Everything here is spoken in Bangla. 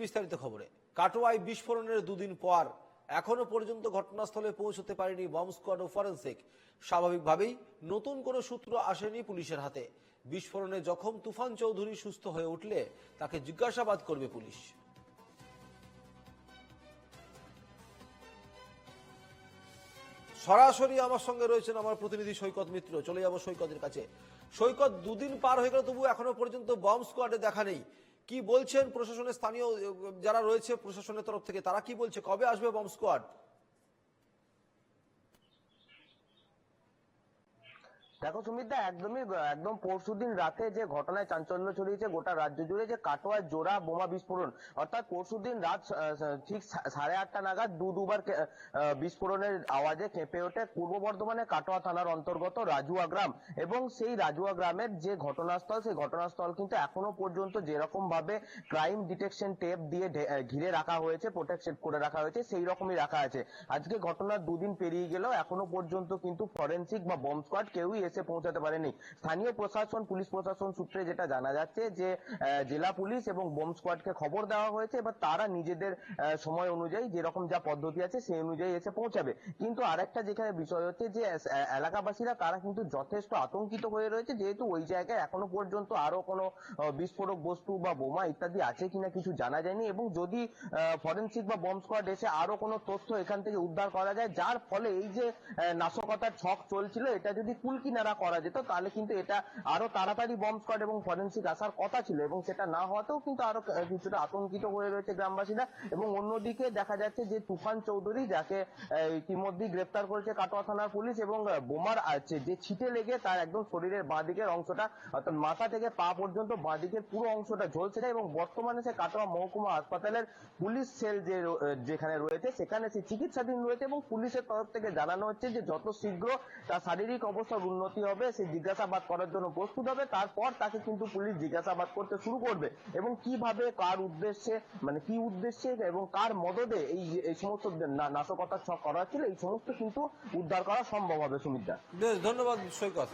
বিস্তারিত খবরে। কাটোয়ায় বিস্ফোরণের দুদিন পর এখনও পর্যন্ত ঘটনাস্থলে পৌঁছতে পারেনি বম্ব স্কোয়াড ও ফরেন্সিক। স্বাভাবিকভাবেই নতুন কোনো সূত্র আসেনি পুলিশের হাতে। বিস্ফোরণে জখম তুফান চৌধুরী সুস্থ হয়ে উঠলে তাকে জিজ্ঞাসাবাদ করবে পুলিশ। সরাসরি আমার সঙ্গে রয়েছেন আমার প্রতিনিধি সৈকত মিত্র। চলে যাব সৈকতের কাছে। সৈকত, দুদিন পার হয়ে গেল, তবু এখনও পর্যন্ত বম্ব স্কোয়াডে দেখা নেই। কি বলছেন প্রশাসনের স্থানীয়, যারা রয়েছে প্রশাসনের তরফ থেকে, তারা কি বলছে? কবে আসবে বম্ব স্কোয়াড? দেখো সুমিতদা, একদমই একদম পরশুদিন রাতে যে ঘটনায় চাঞ্চল্য ছড়িয়েছে, গোটা রাজ্য জুড়ে যে কাটোয়ায় জোড়া বোমা বিস্ফোরণ, অর্থাৎ পরশুদিন রাত ঠিক সাড়ে আটটা নাগাদ দু দুবার বিস্ফোরণের আওয়াজে কেঁপে ওঠে পূর্ব বর্ধমানে কাটোয়া থানার অন্তর্গত রাজুয়া গ্রাম এবং সেই রাজুয়া গ্রামের যে ঘটনাস্থল, সেই ঘটনাস্থল কিন্তু এখনও পর্যন্ত যেরকম ভাবে ক্রাইম ডিটেকশন টেপ দিয়ে ঘিরে রাখা হয়েছে প্রোটেকশন করে রাখা হয়েছে, সেই রকমই রাখা আছে। আজকে ঘটনার দুদিন পেরিয়ে গেলেও এখনও পর্যন্ত কিন্তু ফরেন্সিক বা বম্ব স্কোয়াড কেউই এসে পৌঁছাতে পারেনি। স্থানীয় প্রশাসন, পুলিশ প্রশাসন সূত্রে যেটা জানা যাচ্ছে যে জেলা পুলিশ এবং বম্ব স্কোয়াডকে খবর দেওয়া হয়েছে, এবার তারা নিজেদের সময় অনুযায়ী যেরকম যা পদ্ধতি আছে সেই অনুযায়ী এসে পৌঁছাবে। কিন্তু আরেকটা যেখানে বিষয় হচ্ছে যে এলাকাবাসীরা তারা কিন্তু যথেষ্ট আতঙ্কিত হয়ে রয়েছে, যেহেতু ওই জায়গায় এখনও পর্যন্ত আরও কোনো বিস্ফোরক বস্তু বা বোমা ইত্যাদি আছে কিনা কিছু জানা যায়নি এবং যদি ফরেন্সিক বা বম্ব স্কোয়াড এসে আরও কোনো তথ্য এখান থেকে উদ্ধার করা যায়, যার ফলে এই যে নাশকতার ছক চলছিল, এটা যদি কুল কিনারা করা যেত, তাহলে কিন্তু এটা আরও তাড়াতাড়ি বম্ব স্কোয়াড এবং ফরেন্সিক আসার কথা ছিল এবং সেটা না হওয়াতেও কিন্তু আরও কিছুটা আতঙ্কিত হয়ে রয়েছে গ্রামবাসীরা। এবং অন্যদিকে দেখা যাচ্ছে যে তুফান চৌধুরী, যাকে ইতিমধ্যেই গ্রেপ্তার করেছে কাটোয়া থানার পুলিশ এবং বোমার আছে, যে ছিটে লেগে তার একদম শরীরের বাঁ দিকের অংশটা, অর্থাৎ মাথা থেকে পা পর্যন্ত বাঁ দিকের পুরো অংশটা ঝলছে না এবং বর্তমানে সে কাটোয়া মহকুমা হাসপাতালের পুলিশ সেল যে যেখানে রয়েছে, সেখানে সে চিকিৎসাধীন রয়েছে এবং পুলিশের তরফ থেকে জানানো হচ্ছে যে যত শীঘ্র তার শারীরিক অবস্থার উন্নতি হবে, সে জিজ্ঞাসাবাদ করার জন্য প্রস্তুত হবে, তারপর তাকে কিন্তু পুলিশ জিজ্ঞাসাবাদ করতে শুরু করবে। এবং কীভাবে, কার উদ্দেশ্যে মানে কি উদ্দেশ্যে এবং কার মদদে এই এই সমস্ত না- নাশকতার ছক করা ছিল এই সমস্ত কিন্তু উদ্ধার করা সম্ভব হবে সুমিত্রা বেশ, ধন্যবাদ, সৈকত।